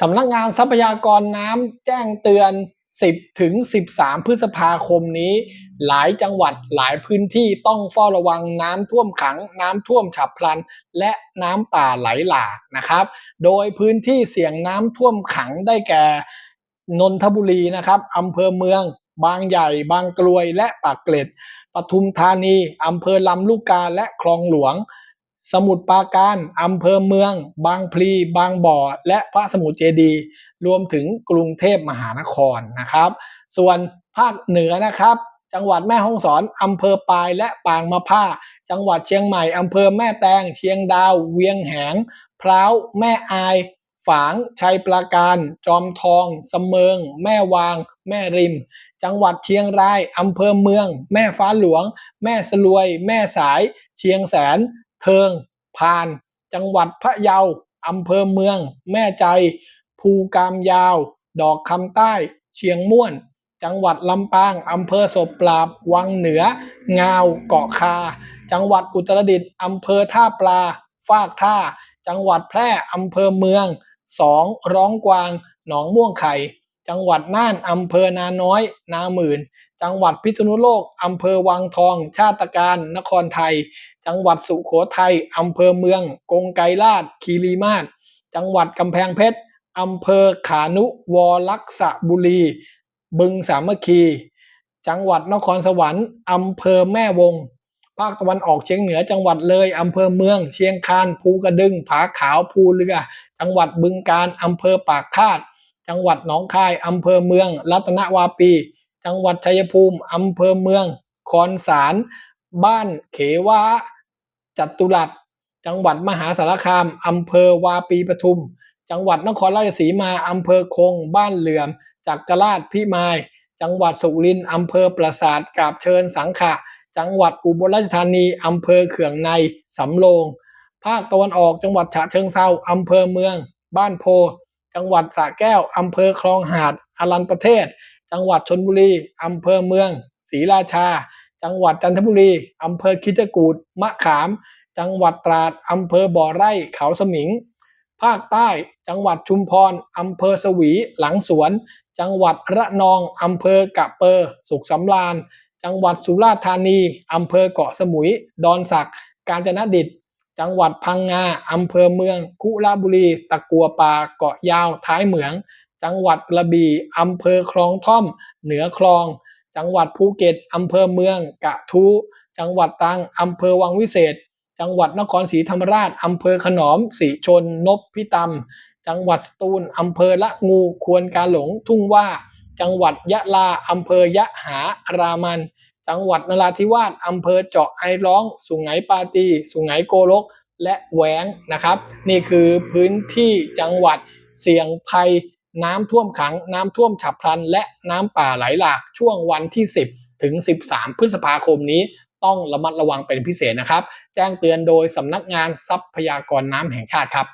สำนักงานทรัพยากรน้ำแจ้งเตือน 10 ถึง 13 พฤษภาคมนี้ หลายจังหวัดหลายพื้นที่ต้องเฝ้าระวังน้ำท่วมขัง น้ำท่วมฉับพลัน และน้ำป่าไหลหลากนะครับ โดยพื้นที่เสี่ยงน้ำท่วมขังได้แก่นนทบุรีนะครับอำเภอเมือง บางใหญ่ บางกลวย และปากเกร็ดปทุมธานีอำเภอลำลูกกาและคลองหลวง สมุทรปราการอำเภอเมือง บางพลี บางบ่อ และพระสมุทรเจดีย์รวมถึงกรุงเทพมหานครนะครับ ส่วนภาคเหนือนะครับ จังหวัดแม่ฮ่องสอนอำเภอปายและปางมะผ้า จังหวัดเชียงใหม่อำเภอแม่แตง เชียงดาว เวียงแหงพร้าวแม่อาย ฝาง ชัยปราการ จอมทองสเมิง แม่วาง แม่ริม จังหวัดเชียงรายอำเภอเมือง แม่ฟ้าหลวง แม่สลวย แม่สาย เชียงแสน เทิงพาน จังหวัดพะเยาอำเภอเมือง แม่ใจ ภูกามยาว ดอกคำใต้ เชียงม่วน จังหวัดลำปางอำเภอศพปราบ วังเหนือ งาว เกาะคา จังหวัดอุตรดิตถ์อำเภอท่าปลา ฟากท่า จังหวัดแพร่อำเภอเมืองสองร้องกวาง หนองม่วงไข่ จังหวัดน่านอำเภอนาน้อย นาหมื่น จังหวัดพิษณุโลกอำเภอวังทอง ชาติการ นครไทย จังหวัดสุโขทัยอำเภอเมือง กงไกรลาดคีรีมาศจังหวัดกำแพงเพชรอำเภอขานุวลักษบุรี บึงสามัคคี จังหวัดนครสวรรค์อำเภอแม่วง ภาคตะวันออกเฉียงเหนือจังหวัดเลยอำเภอเมือง เชียงคานภูกระดึงผาขาวภูเรือ จังหวัดบึงกาฬอำเภอปากคาด จังหวัดหนองคายอำเภอเมือง รัตนวาปี จังหวัดชัยภูมิอำเภอเมืองคอนสาร บ้านเขวา จัตุรัส จังหวัดมหาสารคามอำเภอวาปีปทุม จังหวัดนครราชสีมาอำเภอคง บ้านเหลื่อมจักรราชพิมาย จังหวัดสุรินทร์อำเภอปราสาทกาบเชิญสังขะ จังหวัดอุบลราชธานีอำเภอเขื่องในสำโรง ภาคตะวันออกจังหวัดฉะเชิงเทราอำเภอเมือง บ้านโพ จังหวัดสระแก้วอำเภอคลองหาดอรันประเทศ จังหวัดชนบุรีอำเภอเมืองศรีราชา จังหวัดจันทบุรีอำเภอคิจกูดมะขาม จังหวัดตราดอำเภอบ่อไร่เขาสมิง ภาคใต้ จังหวัดชุมพรอำเภอสวีหลังสวน จังหวัดระนองอำเภอกะเปอร์สุขสำราญ จังหวัดสุราษฎร์ธานีอำเภอเกาะสมุย ดอนสักกาญจนดิตจังหวัดพังงาอำเภอเมืองคุระบุรี ตะกัวป่า เกาะยาว ท้ายเหมือง จังหวัดกระบี่อำเภอคลองท่อม เหนือคลอง จังหวัดภูเก็ตอำเภอเมือง กะทูจังหวัดตรังอำเภอวังวิเศษ จังหวัดนครศรีธรรมราชอำเภอขนอมสีชนนพพิตำจังหวัดสตูลอำเภอละงูควนกาหลงทุ่งว่า จังหวัดยะลาอำเภอยะหารามัน จังหวัดนราธิวาสอำเภอเจาะไอร้อง สุงไหงปาตี สุงไหงโกลก และแหวงนะครับ นี่คือพื้นที่จังหวัดเสี่ยงภัย น้ำท่วมขัง น้ำท่วมฉับพลัน และน้ำป่าไหลหลากช่วงวันที่ 10 ถึง 13 พฤษภาคมนี้ ต้องระมัดระวังเป็นพิเศษนะครับ แจ้งเตือนโดยสำนักงานทรัพยากรน้ำแห่งชาติครับ